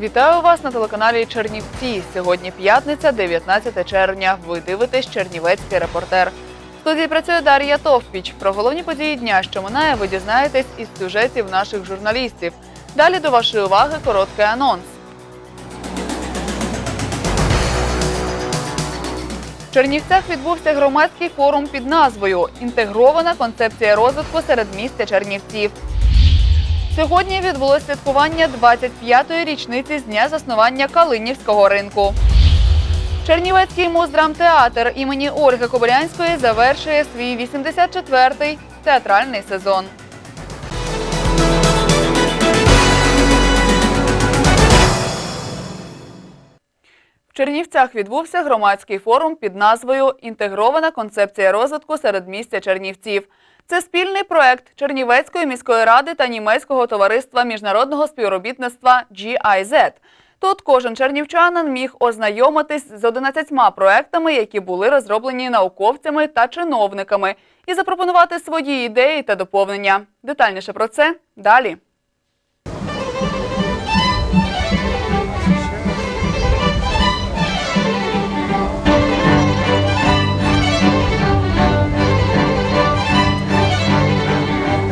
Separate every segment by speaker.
Speaker 1: Вітаю вас на телеканалі Чернівці. Сьогодні п'ятниця, 19 червня. Ви дивитесь Чернівецький репортер. В студії працює Дар'я Товпіч. Про головні події дня, що минає, ви дізнаєтесь із сюжетів наших журналістів. Далі до вашої уваги короткий анонс. В Чернівцях відбувся громадський форум під назвою Інтегрована концепція розвитку серед міста Чернівців. Сьогодні відбулося святкування 25-ї річниці з дня заснування Калинівського ринку. Чернівецький муздрамтеатр імені Ольги Кобилянської завершує свій 84-й театральний сезон. В Чернівцях відбувся громадський форум під назвою Інтегрована концепція розвитку серед місця Чернівців. Це спільний проект Чернівецької міської ради та німецького товариства міжнародного співробітництва GIZ. Тут кожен чернівчанин міг ознайомитись з 11 проектами, які були розроблені науковцями та чиновниками, і запропонувати свої ідеї та доповнення. Детальніше про це далі.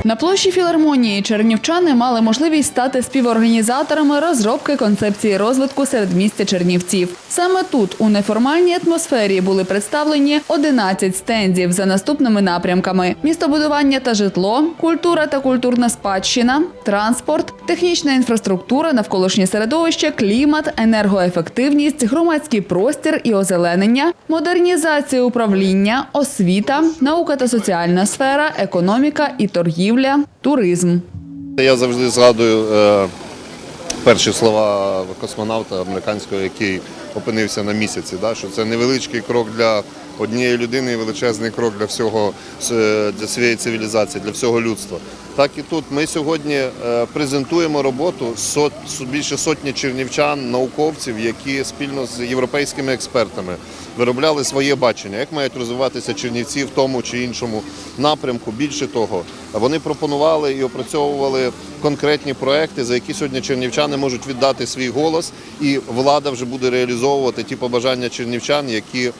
Speaker 1: На площі філармонії чернівчани мали можливість стати співорганізаторами розробки концепції розвитку серед місця Чернівців. Саме тут, у неформальній атмосфері, були представлені 11 стендів за наступними напрямками: містобудування та житло, культура та культурна спадщина, транспорт, технічна інфраструктура, навколишнє середовище, клімат, енергоефективність, громадський простір і озеленення, модернізація управління, освіта, наука та соціальна сфера, економіка і торгівля, туризм.
Speaker 2: Я завжди згадую е, перші слова космонавта американського, який опинився на місяці. Що це невеличкий крок для однієї людини і величезний крок для всього е, для своєї цивілізації, для всього людства. Так і тут ми сьогодні е, презентуємо роботу сот, більше сотні чернівчан, науковців, які спільно з європейськими експертами виробляли своє бачення, як мають розвиватися чернівці в тому чи іншому напрямку. Більше того, вони пропонували і опрацьовували конкретні проекти, за які сьогодні чернівчани можуть віддати свій голос, і влада вже буде реалізовувати ті побажання чернівчан, які,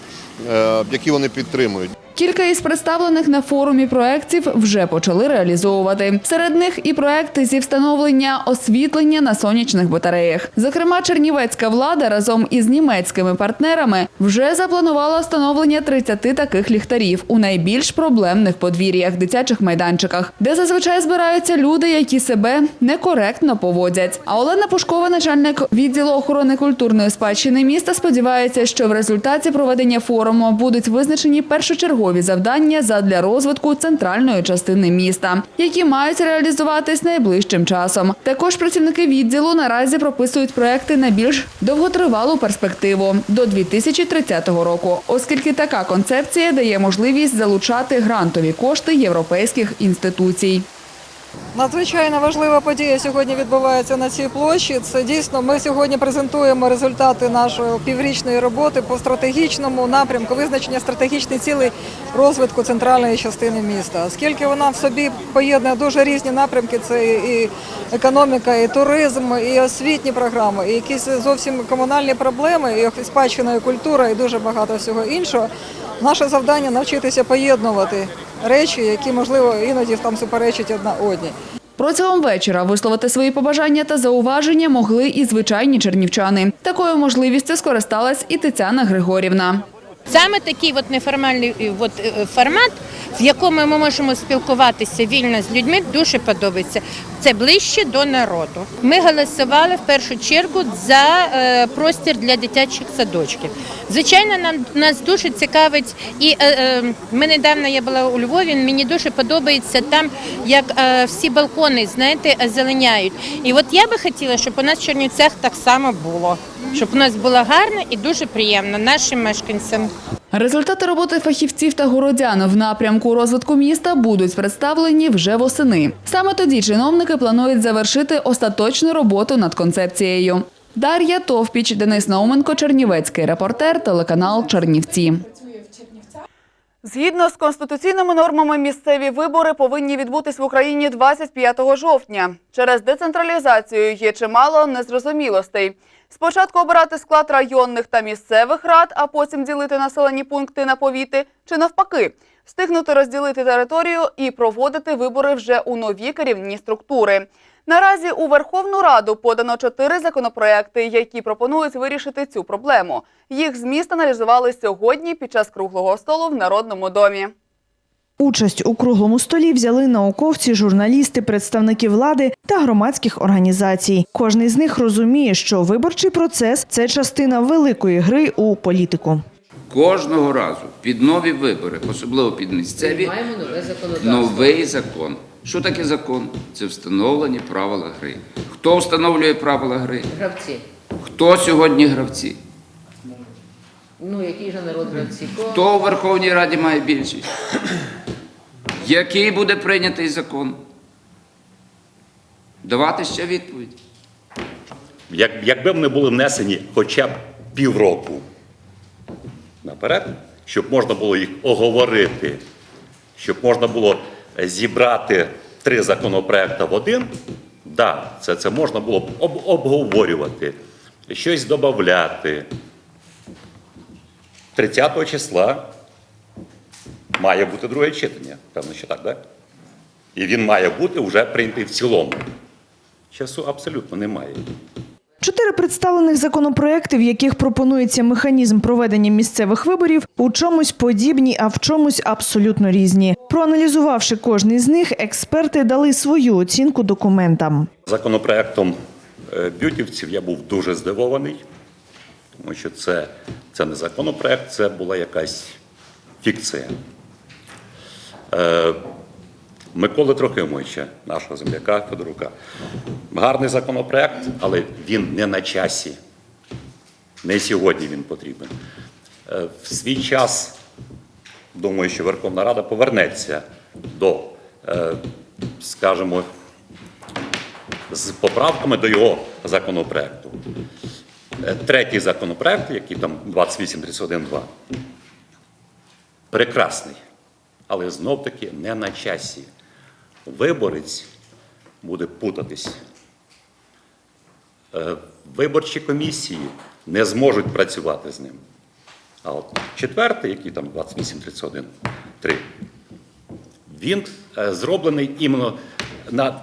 Speaker 2: е, які вони підтримують.
Speaker 1: Кілька із представлених на форумі проєктів вже почали реалізовувати. Серед них і проекти зі встановлення освітлення на сонячних батареях. Зокрема, чернівецька влада разом із німецькими партнерами вже запланувала встановлення 30 таких ліхтарів у найбільш проблемних подвір'ях, дитячих майданчиках, де зазвичай збираються люди, які себе некоректно поводять. А Олена Пушкова, начальник відділу охорони культурної спадщини міста, сподівається, що в результаті проведення форуму будуть визначені першочергові завдання задля розвитку центральної частини міста, які мають реалізуватись найближчим часом. Також працівники відділу наразі прописують проекти на більш довготривалу перспективу до 2030 року, оскільки така концепція дає можливість залучати грантові кошти європейських інституцій.
Speaker 3: Надзвичайно важлива подія сьогодні відбувається на цій площі. Це дійсно ми сьогодні презентуємо результати нашої піврічної роботи по стратегічному напрямку визначення стратегічних цілей розвитку центральної частини міста. Оскільки вона в собі поєднує дуже різні напрямки: це і економіка, і туризм, і освітні програми, і якісь зовсім комунальні проблеми, і спадщина, і культура, і дуже багато всього іншого. Наше завдання навчитися поєднувати речі, які можливо іноді там суперечать одна одній.
Speaker 1: Протягом вечора висловити свої побажання та зауваження могли і звичайні чернівчани. Такою можливістю скористалась і Тетяна Григорівна.
Speaker 4: Саме такий от неформальний е, от, е, формат, в якому ми можемо спілкуватися вільно з людьми, дуже подобається. Це ближче до народу. Ми голосували в першу чергу за е, простір для дитячих садочків. Звичайно, нам нас дуже цікавить, і е, ми недавно я була у Львові. Мені дуже подобається там, як е, всі балкони знаєте, озеленяють. І от я би хотіла, щоб у нас в Чернівцях так само було, щоб у нас було гарно і дуже приємно нашим мешканцям.
Speaker 1: Результати роботи фахівців та городян в напрямку розвитку міста будуть представлені вже восени. Саме тоді чиновники планують завершити остаточну роботу над концепцією. Дар'я Товпіч, Денис Науменко, Чернівецький репортер, телеканал Чернівці. Згідно з конституційними нормами, місцеві вибори повинні відбутись в Україні 25 жовтня. Через децентралізацію є чимало незрозумілостей. Спочатку обирати склад районних та місцевих рад, а потім ділити населені пункти на повіти, чи навпаки, встигнути розділити територію і проводити вибори вже у нові керівні структури. Наразі у Верховну Раду подано чотири законопроекти, які пропонують вирішити цю проблему. Їх зміст аналізували сьогодні під час круглого столу в Народному домі.
Speaker 5: Участь у круглому столі взяли науковці, журналісти, представники влади та громадських організацій. Кожний з них розуміє, що виборчий процес це частина великої гри у політику.
Speaker 6: Кожного разу під нові вибори, особливо під місцеві, новий закон. Що таке закон? Це встановлені правила гри. Хто встановлює правила гри?
Speaker 7: Гравці.
Speaker 6: Хто сьогодні гравці?
Speaker 7: Ну, який же народ гравці?
Speaker 6: Хто у Верховній Раді має більшість? Який буде прийнятий закон? Давати ще відповідь.
Speaker 8: Як, якби вони були внесені хоча б півроку наперед, щоб можна було їх оговорити, щоб можна було зібрати три законопроекти в один, да, це, це можна було б об, обговорювати, щось додати. 30 числа має бути друге читання, певно, що так, так? І він має бути вже прийнятий в цілому. Часу абсолютно немає.
Speaker 5: Чотири представлених законопроекти, в яких пропонується механізм проведення місцевих виборів, у чомусь подібні, а в чомусь абсолютно різні. Проаналізувавши кожний з них, експерти дали свою оцінку документам.
Speaker 8: Законопроектом е, бютівців я був дуже здивований, тому що це, це не законопроект, це була якась фікція. Е, Миколи Трохимовича, нашого земляка Федорука. Гарний законопроект, але він не на часі. Не сьогодні він потрібен. Е, В свій час, думаю, що Верховна Рада повернеться до, е, скажімо, з поправками до його законопроекту. Е, Третій законопроект, який там 2831.2, прекрасний, але знов-таки не на часі. Виборець буде путатись. Е, Виборчі комісії не зможуть працювати з ним. А от четвертий, який там 2831.3, він е, зроблений іменно на,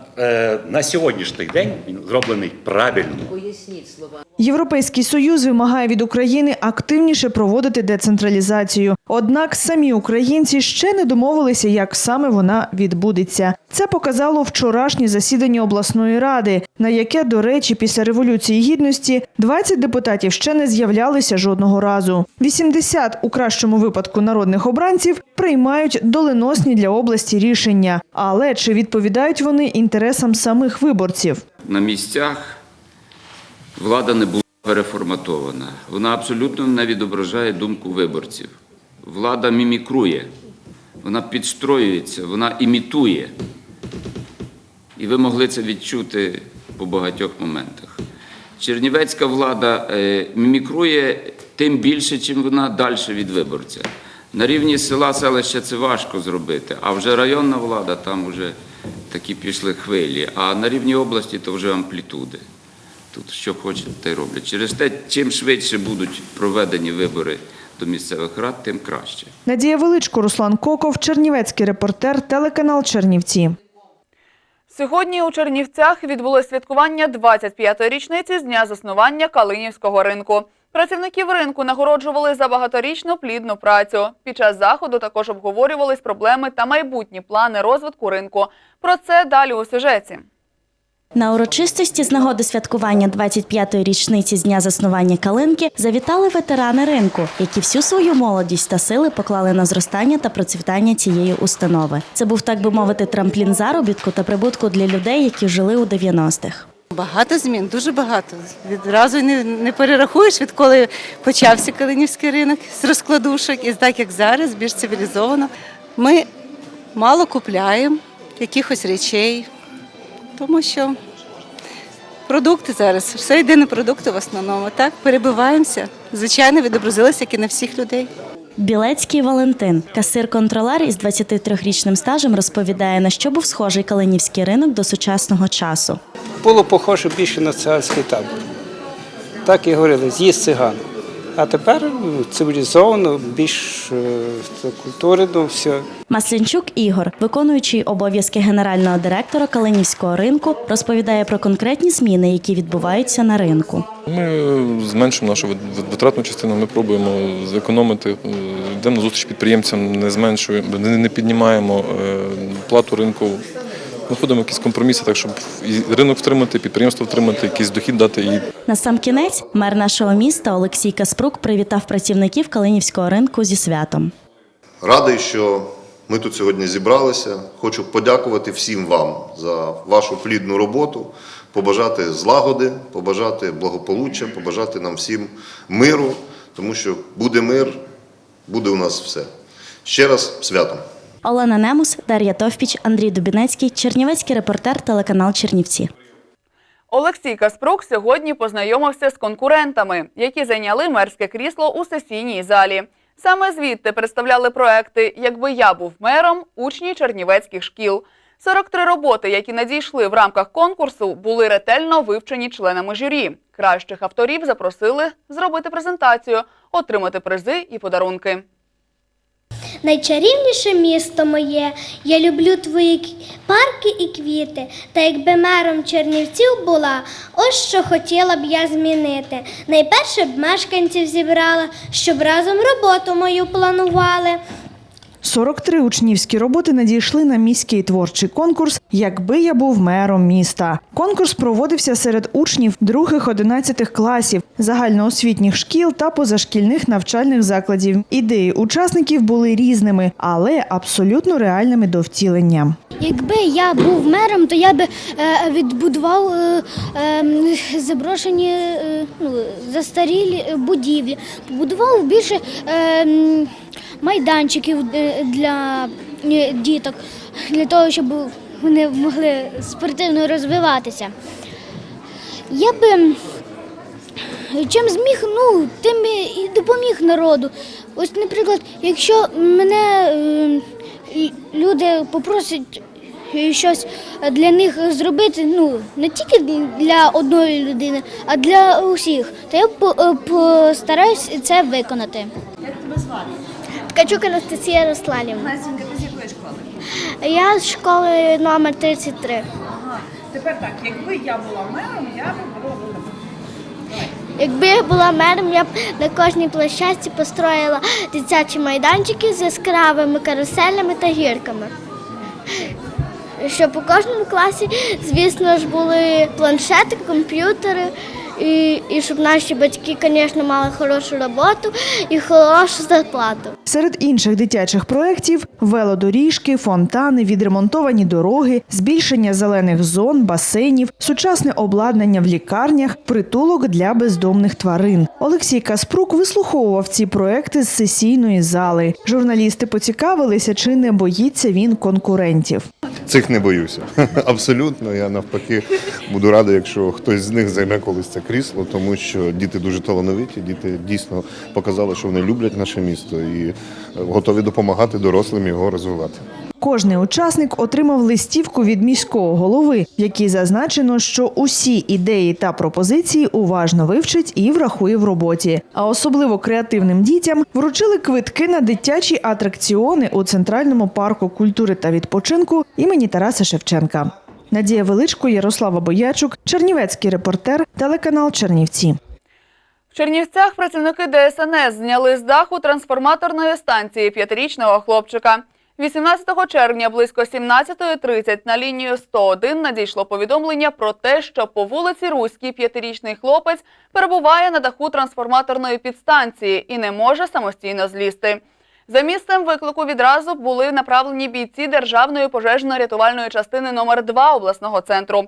Speaker 8: на сьогоднішній день, він зроблений правильно.
Speaker 7: Поясніть слова.
Speaker 5: Європейський союз вимагає від України активніше проводити децентралізацію. Однак самі українці ще не домовилися, як саме вона відбудеться. Це показало вчорашнє засідання обласної ради, на яке, до речі, після революції гідності 20 депутатів ще не з'являлися жодного разу. 80 у кращому випадку народних обранців приймають доленосні для області рішення. Але чи відповідають вони інтересам самих виборців?
Speaker 6: На місцях влада не була переформатована. Вона абсолютно не відображає думку виборців. Влада мімікрує, вона підстроюється, вона імітує. І ви могли це відчути по багатьох моментах. Чернівецька влада е, мімікрує тим більше, чим вона далі від виборця. На рівні села, селища це важко зробити, а вже районна влада там вже такі пішли хвилі. А на рівні області то вже амплітуди. Тут що хочуть, те й роблять. Через те, чим швидше будуть проведені вибори до місцевих рад, тим краще.
Speaker 5: Надія Величко, Руслан Коков, Чернівецький репортер, телеканал Чернівці.
Speaker 1: Сьогодні у Чернівцях відбулось святкування 25-ї річниці з дня заснування Калинівського ринку. Працівників ринку нагороджували за багаторічну плідну працю. Під час заходу також обговорювались проблеми та майбутні плани розвитку ринку. Про це далі у сюжеті.
Speaker 9: На урочистості з нагоди святкування 25-ї річниці з дня заснування Калинки завітали ветерани ринку, які всю свою молодість та сили поклали на зростання та процвітання цієї установи. Це був, так би мовити, трамплін заробітку та прибутку для людей, які жили у 90-х.
Speaker 10: Багато змін, дуже багато. Відразу не, не перерахуєш, відколи почався Калинівський ринок з розкладушок, і так як зараз, більш цивілізовано. Ми мало купляємо якихось речей, тому що продукти зараз, все йде на продукти в основному. Так, перебиваємося. Звичайно, відобразилося, як і на всіх людей.
Speaker 9: Білецький Валентин, касир-контролер із 23-річним стажем, розповідає, на що був схожий калинівський ринок до сучасного часу.
Speaker 11: Було похоже більше на циганський табор. Так і говорили, з'їзд циган. А тепер цивілізовано, більш е, культурно все.
Speaker 9: Маслянчук Ігор, виконуючий обов'язки генерального директора Калинівського ринку, розповідає про конкретні зміни, які відбуваються на ринку.
Speaker 12: Ми зменшуємо нашу витратну частину, ми пробуємо зекономити, е, йдемо на зустріч підприємцям, не зменшуємо, не не піднімаємо е, плату ринку. Знаходимо якісь компроміси, так щоб і ринок втримати, підприємство втримати, якийсь дохід дати і
Speaker 9: На сам кінець мер нашого міста Олексій Каспрук привітав працівників Калинівського ринку зі святом.
Speaker 2: Радий, що ми тут сьогодні зібралися. Хочу подякувати всім вам за вашу плідну роботу, побажати злагоди, побажати благополуччя, побажати нам всім миру, тому що буде мир, буде у нас все. Ще раз святом!
Speaker 9: Олена Немус, Дар'я Товпіч, Андрій Дубінецький, Чернівецький репортер, телеканал Чернівці.
Speaker 1: Олексій Каспрук сьогодні познайомився з конкурентами, які зайняли мерське крісло у сесійній залі. Саме звідти представляли проекти Якби я був мером, учні чернівецьких шкіл. 43 роботи, які надійшли в рамках конкурсу, були ретельно вивчені членами журі. Кращих авторів запросили зробити презентацію, отримати призи і подарунки.
Speaker 13: Найчарівніше місто моє, я люблю твої парки і квіти. Та якби мером Чернівців була, ось що хотіла б я змінити. Найперше б мешканців зібрала, щоб разом роботу мою планували.
Speaker 5: 43 учнівські роботи надійшли на міський творчий конкурс Якби я був мером міста. Конкурс проводився серед учнів других-11 класів, загальноосвітніх шкіл та позашкільних навчальних закладів. Ідеї учасників були різними, але абсолютно реальними до втілення.
Speaker 13: Якби я був мером, то я би е, відбудував е, е, заброшені е, ну, застарілі будівлі, побудував більше е, м, майданчиків е, для е, діток, для того, щоб вони могли спортивно розвиватися. Я би чим зміг, ну, тим і допоміг народу. Ось, наприклад, якщо мене люди попросять е, щось для них зробити, ну, не тільки для одної людини, а для усіх, то я по- постараюсь це виконати. Як тебе звати? Ткачук Анастасія Русланівна.
Speaker 1: Настенька, ти з якої школи?
Speaker 13: Я з школи номер 33.
Speaker 1: Тепер так, якби я була мером, я би була
Speaker 13: Якби я була мером, я б на кожній площадці построїла дитячі майданчики з яскравими каруселями та гірками. Щоб у кожному класі, звісно ж, були планшети, комп'ютери, і, і щоб наші батьки, звісно, мали хорошу роботу і хорошу зарплату.
Speaker 5: Серед інших дитячих проєктів – велодоріжки, фонтани, відремонтовані дороги, збільшення зелених зон, басейнів, сучасне обладнання в лікарнях, притулок для бездомних тварин. Олексій Каспрук вислуховував ці проекти з сесійної зали. Журналісти поцікавилися, чи не боїться він конкурентів.
Speaker 2: Цих не боюся. Абсолютно. Я навпаки буду радий, якщо хтось з них займе колись це крісло, тому що діти дуже талановиті, діти дійсно показали, що вони люблять наше місто і е, готові допомагати дорослим його розвивати.
Speaker 5: Кожний учасник отримав листівку від міського голови, в якій зазначено, що усі ідеї та пропозиції уважно вивчить і врахує в роботі. А особливо креативним дітям вручили квитки на дитячі атракціони у центральному парку культури та відпочинку імені Тараса Шевченка. Надія Величко, Ярослава Боячук, Чернівецький репортер, телеканал Чернівці.
Speaker 1: В Чернівцях працівники ДСНС зняли з даху трансформаторної станції п'ятирічного хлопчика. 18 червня близько 17.30 на лінію 101 надійшло повідомлення про те, що по вулиці Руській п'ятирічний хлопець перебуває на даху трансформаторної підстанції і не може самостійно злізти. За місцем виклику відразу були направлені бійці Державної пожежно-рятувальної частини номер 2 обласного центру.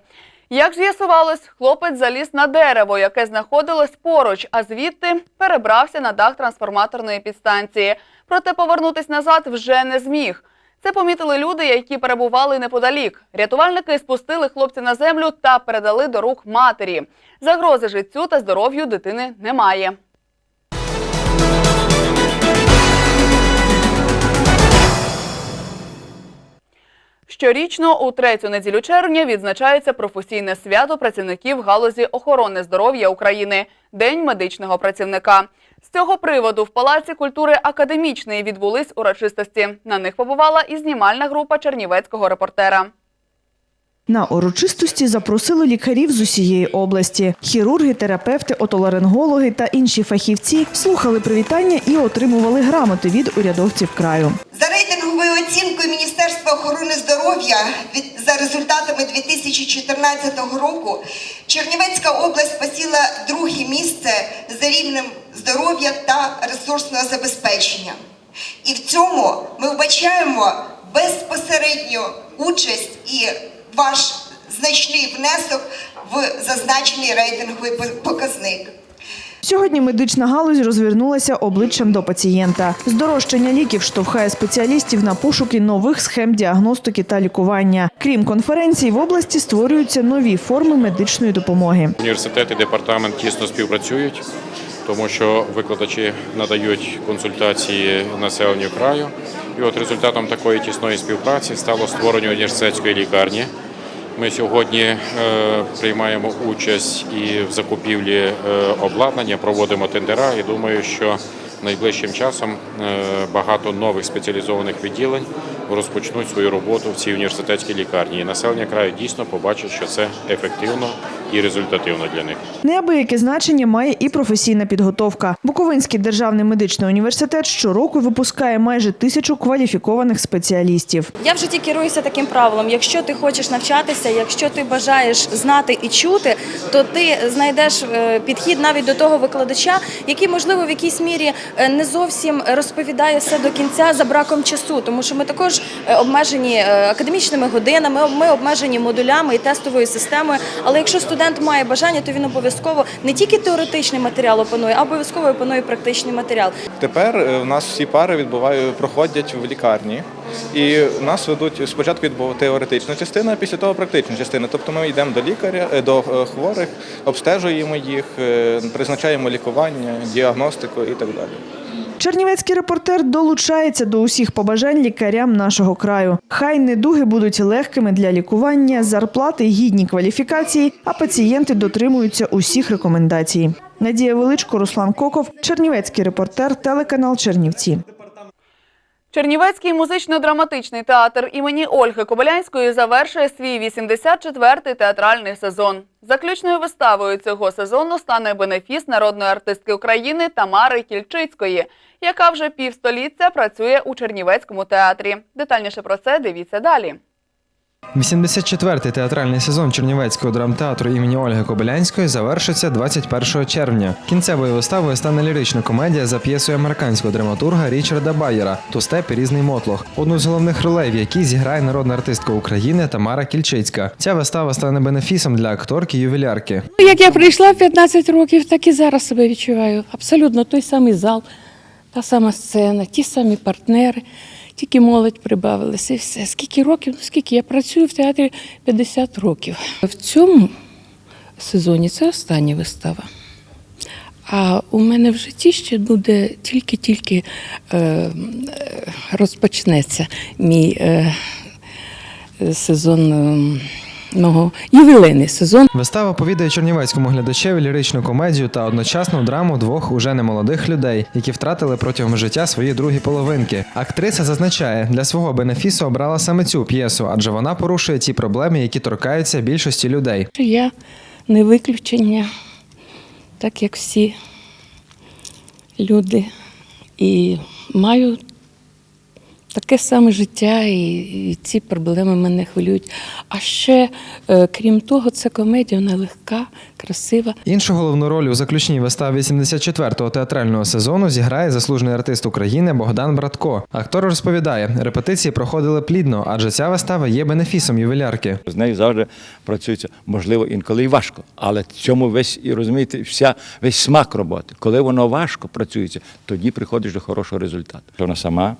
Speaker 1: Як з'ясувалось, хлопець заліз на дерево, яке знаходилось поруч, а звідти перебрався на дах трансформаторної підстанції. Проте повернутись назад вже не зміг. Це помітили люди, які перебували неподалік. Рятувальники спустили хлопця на землю та передали до рук матері. Загрози життю та здоров'ю дитини немає. Щорічно у третю неділю червня відзначається професійне свято працівників галузі охорони здоров'я України День медичного працівника. З цього приводу в Палаці культури академічної відбулись урочистості. На них побувала і знімальна група чернівецького репортера.
Speaker 5: На урочистості запросили лікарів з усієї області. Хірурги, терапевти, отоларингологи та інші фахівці слухали привітання і отримували грамоти від урядовців краю.
Speaker 14: За оцінкою Міністерства охорони здоров'я за результатами 2014 року Чернівецька область посіла друге місце за рівнем здоров'я та ресурсного забезпечення. І в цьому ми вбачаємо безпосередню участь і ваш значний внесок в зазначений рейтинговий показник.
Speaker 5: Сьогодні медична галузь розвернулася обличчям до пацієнта. Здорожчання ліків штовхає спеціалістів на пошуки нових схем діагностики та лікування. Крім конференцій, в області створюються нові форми медичної допомоги.
Speaker 15: Університет і департамент тісно співпрацюють, тому що викладачі надають консультації населенню краю. І от результатом такої тісної співпраці стало створення університетської лікарні. Ми сьогодні е, приймаємо участь і в закупівлі е, обладнання, проводимо тендера. І думаю, що найближчим часом е, багато нових спеціалізованих відділень розпочнуть свою роботу в цій університетській лікарні. І населення краю дійсно побачить, що це ефективно і результативно для них.
Speaker 5: Неабияке значення має і професійна підготовка. Буковинський державний медичний університет щороку випускає майже тисячу кваліфікованих спеціалістів.
Speaker 16: Я в житті керуюся таким правилом: якщо ти хочеш навчатися, якщо ти бажаєш знати і чути, то ти знайдеш е, підхід навіть до того викладача, який, можливо, в якійсь мірі е, не зовсім розповідає все до кінця за браком часу, тому що ми також е, обмежені е, академічними годинами, ми обмежені модулями і тестовою системою. Але якщо студент має бажання, то він обов'язково не тільки теоретичний матеріал опанує, а обов'язково опанує практичний матеріал.
Speaker 17: Тепер е, у нас всі пари відбувають, проходять в лікарні, і нас ведуть спочатку теоретична частина, а після того практична частина. Тобто ми йдемо до лікаря, до хворих, обстежуємо їх, призначаємо лікування, діагностику і так далі.
Speaker 5: Чернівецький репортер долучається до усіх побажань лікарям нашого краю. Хай недуги будуть легкими для лікування, зарплати гідні кваліфікації, а пацієнти дотримуються усіх рекомендацій. Надія Величко, Руслан Коков, Чернівецький репортер, телеканал Чернівці.
Speaker 1: Чернівецький музично-драматичний театр імені Ольги Кобилянської завершує свій 84-й театральний сезон. Заключною виставою цього сезону стане бенефіс народної артистки України Тамари Кільчицької, яка вже півстоліття працює у Чернівецькому театрі. Детальніше про це дивіться далі.
Speaker 18: 84-й театральний сезон Чернівецького драмтеатру імені Ольги Кобилянської завершиться 21 червня. Кінцевою виставою стане лірична комедія за п'єсою американського драматурга Річарда Байера «Тустеп і різний мотлох, одну з головних ролей, в якій зіграє народна артистка України Тамара Кільчицька. Ця вистава стане бенефісом для акторки ювілярки.
Speaker 19: Ну, Як я прийшла 15 років, так і зараз себе відчуваю. Абсолютно той самий зал, та сама сцена, ті самі партнери, тільки молодь прибавилася і все. Скільки років? Ну скільки я працюю в театрі 50 років. В цьому сезоні це остання вистава. А у мене в житті ще буде тільки-тільки е, розпочнеться мій е, сезон. Е, Мого ювілейний сезон.
Speaker 18: Вистава повідає чернівецькому глядачеві ліричну комедію та одночасну драму двох уже немолодих людей, які втратили протягом життя свої другі половинки. Актриса зазначає, для свого бенефісу обрала саме цю п'єсу, адже вона порушує ті проблеми, які торкаються більшості людей.
Speaker 19: Я не виключення, так як всі люди, і маю таке саме життя, і, і ці проблеми мене хвилюють. А ще, е, крім того, це комедія, вона легка, красива.
Speaker 18: Іншу головну роль у заключній виставі 84-го театрального сезону зіграє заслужений артист України Богдан Братко. Актор розповідає, репетиції проходили плідно, адже ця вистава є бенефісом ювілярки.
Speaker 20: З нею завжди працюється, можливо, інколи і важко. Але в цьому весь і розумієте, вся весь смак роботи. Коли воно важко працюється, тоді приходиш до хорошого результату. Вона сама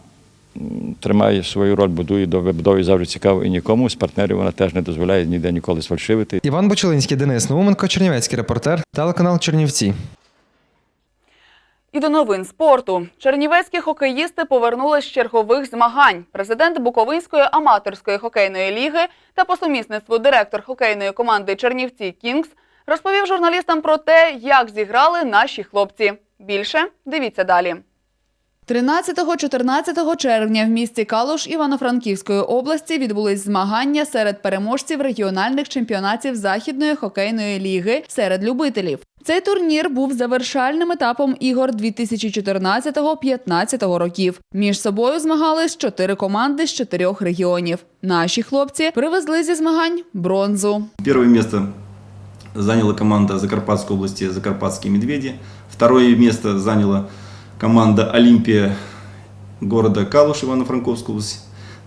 Speaker 20: тримає свою роль, будує до вибудові завжди цікаво і нікому. З партнерів вона теж не дозволяє ніде ніколи сфальшивити.
Speaker 18: Іван Бочелинський, Денис Науменко, Чернівецький репортер, телеканал Чернівці.
Speaker 1: І до новин спорту. Чернівецькі хокеїсти повернулись з чергових змагань. Президент Буковинської аматорської хокейної ліги та по сумісництву директор хокейної команди Чернівці Кінгс розповів журналістам про те, як зіграли наші хлопці. Більше дивіться далі. 13-14 червня в місті Калуш Івано-Франківської області відбулись змагання серед переможців регіональних чемпіонатів Західної хокейної ліги серед любителів. Цей турнір був завершальним етапом ігор 2014-15 років. Між собою змагались чотири команди з чотирьох регіонів. Наші хлопці привезли зі змагань бронзу.
Speaker 21: Первое место заняла команда Закарпатской области «Закарпатские медведи». Второе место заняла команда «Олимпия» города Калуш Ивано-Франковской области.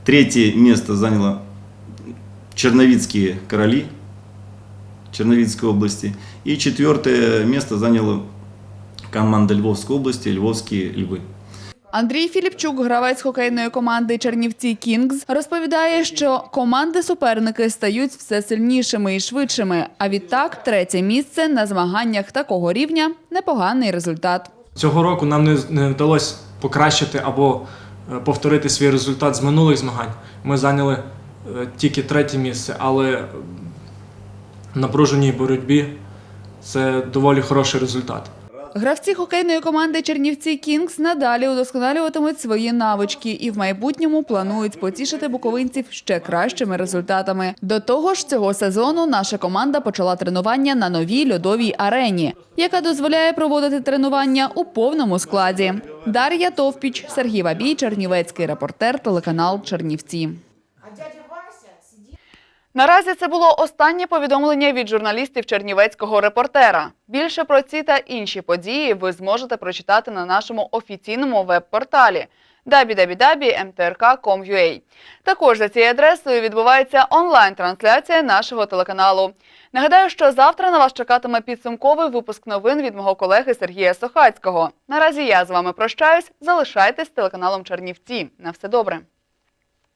Speaker 21: Третье место заняла «Черновицкие короли» Черновицкой области. И четвертое место заняла команда Львовской области «Львовские львы».
Speaker 1: Андрій Філіпчук, гравець хокейної команди Чернівці Кінгз, розповідає, що команди-суперники стають все сильнішими і швидшими. А відтак, третє місце на змаганнях такого рівня непоганий результат.
Speaker 22: Цього року нам не, не вдалося покращити або е, повторити свій результат з минулих змагань. Ми зайняли е, тільки третє місце, але в напруженій боротьбі це доволі хороший результат.
Speaker 1: Гравці хокейної команди Чернівці Кінгс надалі удосконалюватимуть свої навички і в майбутньому планують потішити буковинців ще кращими результатами. До того ж, цього сезону наша команда почала тренування на новій льодовій арені, яка дозволяє проводити тренування у повному складі. Дар'я Товпіч, Сергій Вабій, Чернівецький репортер, телеканал Чернівці. Наразі це було останнє повідомлення від журналістів Чернівецького репортера. Більше про ці та інші події ви зможете прочитати на нашому офіційному веб-порталі www.mtrk.com.ua. Також за цією адресою відбувається онлайн-трансляція нашого телеканалу. Нагадаю, що завтра на вас чекатиме підсумковий випуск новин від мого колеги Сергія Сохацького. Наразі я з вами прощаюсь. Залишайтесь з телеканалом Чернівці. На все добре.